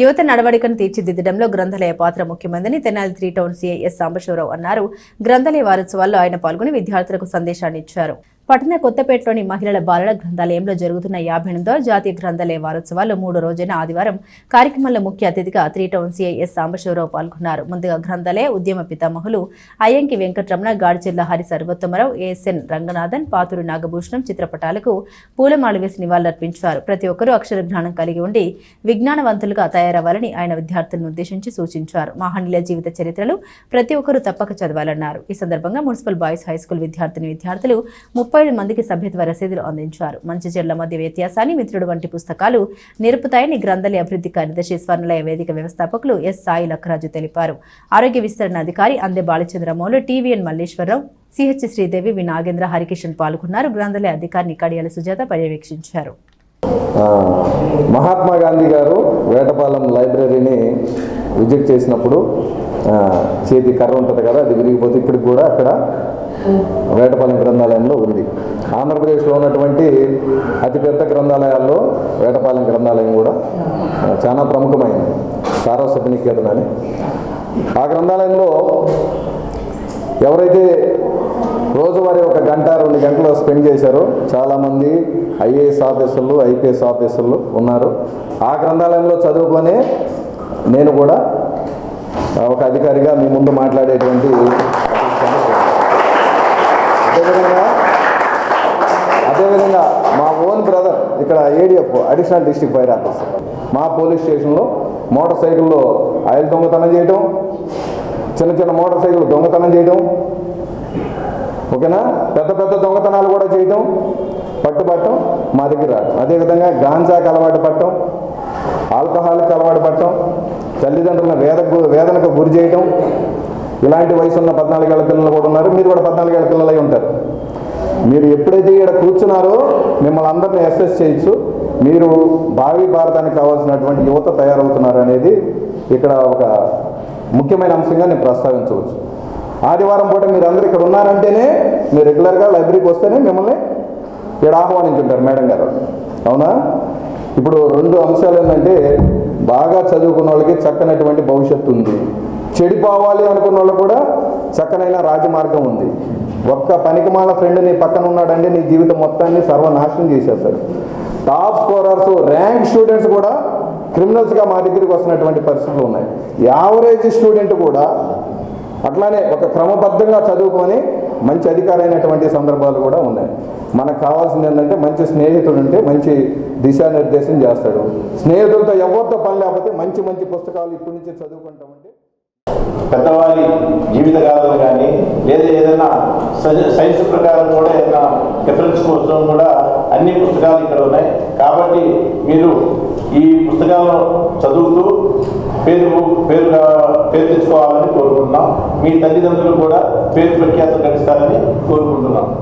యువత నడవడికను తీర్చిదిద్దడంలో గ్రంథాలయ పాత్ర ముఖ్యమైందని Tenali three town C I S Sambasivarao అన్నారు. గ్రంథాలయ వారోత్సవాల్లో ఆయన పాల్గొని విద్యార్థులకు సందేశాన్ని ఇచ్చారు. పట్టణ కొత్తపేటలోని మహిళల బాలల గ్రంథాలయంలో జరుగుతున్న యాభై ఎనిమిదో జాతీయ గ్రంథాలయ వారోత్సవాలు మూడో రోజైన ఆదివారం కార్యక్రమంలో ముఖ్య అతిథిగా త్రీ టౌన్ సీఐ సాంబశివరావు పాల్గొన్నారు. ముందుగా గ్రంథాలయ ఉద్యమ పితామహులు Ayyanki Venkataramana Gadicherla Hari Sarvothamarao A S N Ranganathan Paturu Nagabhushanam చిత్రపటాలకు పూలమాల వేసి నివాళులర్పించారు. ప్రతి ఒక్కరూ అక్షర జ్ఞానం కలిగి ఉండి విజ్ఞానవంతులుగా తయారవ్వాలని ఆయన విద్యార్థులను ఉద్దేశించి సూచించారు. మహనీయుల జీవిత చరిత్రలు ప్రతి ఒక్కరూ తప్పక చదవాలన్నారు. ఈ సందర్భంగా మున్సిపల్ బాయ్స్ హై స్కూల్ విద్యార్థిని విద్యార్థులు ముప్పై ఐదు మందికి సభ్యత్వ రసీదులు అందించారు. మంచి చెడ్ల మధ్య వ్యత్యాసాన్ని మిత్రుడు వంటి పుస్తకాలు నిరుపుతాయని గ్రంథాలయ అభివృద్ధి కార్యదర్శి స్వర్ణలయ వేదిక వ్యవస్థాపకులు ఎస్ సాయి లక్రాజు తెలిపారు. ఆరోగ్య విస్తరణ అధికారి Ande Balachandramouli T V N Malleswararao C H Sridevi V Nagendra Harikishan పాల్గొన్నారు. గ్రంథాలయ అధికారిని కడియాల సుజాత పర్యవేక్షించారు. మహాత్మా గాంధీ గారు వేటపాలెం లైబ్రరీని విజిట్ చేసినప్పుడు చేతి కర్ర ఉంటుంది కదా అది విరిగిపోతే ఇప్పటికి కూడా అక్కడ వేటపాలెం గ్రంథాలయంలో ఉంది. ఆంధ్రప్రదేశ్లో ఉన్నటువంటి అతిపెద్ద గ్రంథాలయాల్లో వేటపాలెం గ్రంథాలయం కూడా చాలా ప్రముఖమైనది సారస్వతనికేతన్ అని ఆ గ్రంథాలయంలో ఎవరైతే రోజువారీ ఒక గంట రెండు గంటలు స్పెండ్ చేశారో చాలామంది ఐఏఎస్ ఆఫీసర్లు ఐపీఎస్ ఆఫీసర్లు ఉన్నారు. ఆ గ్రంథాలయంలో చదువుకొని నేను కూడా ఒక అధికారిగా మీ ముందు మాట్లాడేటువంటి అదేవిధంగా అదేవిధంగా మా ఓన్ బ్రదర్ ఇక్కడ A D F additional district fire officer మా పోలీస్ స్టేషన్లో మోటార్ సైకిల్లో ఆయిల్ దొంగతనం చేయటం చిన్న చిన్న మోటార్ సైకిల్ దొంగతనం చేయటం ఓకేనా? పెద్ద పెద్ద దొంగతనాలు కూడా చేయటం పట్టుబట్టం మా దగ్గర రావడం అదేవిధంగా గాంజాకి అలవాటు పట్టడం ఆల్కహాల్కి అలవాటు పట్టడం తల్లిదండ్రులను వేద వేదనకు గురి చేయటం ఇలాంటి వయసు ఉన్న పద్నాలుగేళ్ళ పిల్లలు కూడా ఉన్నారు. మీరు కూడా పద్నాలుగేళ్ళ పిల్లలై ఉంటారు. మీరు ఎప్పుడైతే ఇక్కడ కూర్చున్నారో మిమ్మల్ని అందరినీ అసెస్ చేయొచ్చు. మీరు భావి భారతానికి కావాల్సినటువంటి యువత తయారవుతున్నారు అనేది ఇక్కడ ఒక ముఖ్యమైన అంశంగా నేను ప్రస్తావించవచ్చు. ఆదివారం పూట మీరు అందరు ఇక్కడ ఉన్నారంటేనే మీరు రెగ్యులర్గా లైబ్రరీకి వస్తేనే మిమ్మల్ని ఇక్కడ ఆహ్వానించుంటారు మేడం గారు. అవునా? ఇప్పుడు రెండు అంశాలు ఏంటంటే బాగా చదువుకున్న వాళ్ళకి చక్కనటువంటి భవిష్యత్తు ఉంది. చెడిపోవాలి అనుకున్న వాళ్ళు కూడా చక్కనైన రాజమార్గం ఉంది. ఒక్క పనికిమాల ఫ్రెండ్ నీ పక్కన ఉన్నాడంటే నీ జీవితం మొత్తాన్ని సర్వనాశనం చేసేస్తాడు. టాప్ స్కోరర్స్ ర్యాంక్ స్టూడెంట్స్ కూడా క్రిమినల్స్గా మా దగ్గరికి వస్తున్నటువంటి పరిస్థితులు ఉన్నాయి. యావరేజ్ స్టూడెంట్ కూడా అట్లానే ఒక క్రమబద్ధంగా చదువుకొని మంచి అధికారైనటువంటి సందర్భాలు కూడా ఉన్నాయి. మనకు కావాల్సింది ఏంటంటే మంచి స్నేహితుడు ఉంటే మంచి దిశానిర్దేశం చేస్తాడు. స్నేహితులతో ఎవరితో పని లేకపోతే మంచి మంచి పుస్తకాలు ఇప్పటి నుంచి చదువుకుంటాం. పెద్దవారి జీవితకాలం కానీ లేదా ఏదైనా సై- సైన్స్ ప్రకారం కూడా ఏదైనా డిఫరెన్స్ కోసం కూడా అన్ని పుస్తకాలు ఇక్కడ ఉన్నాయి. కాబట్టి మీరు ఈ పుస్తకాలను చదువుతూ పేరు పేరు పేరు తెచ్చుకోవాలని కోరుకుంటున్నాం. మీ తల్లిదండ్రులు కూడా పేరు ప్రఖ్యాతులు కలిస్తారని కోరుకుంటున్నాం.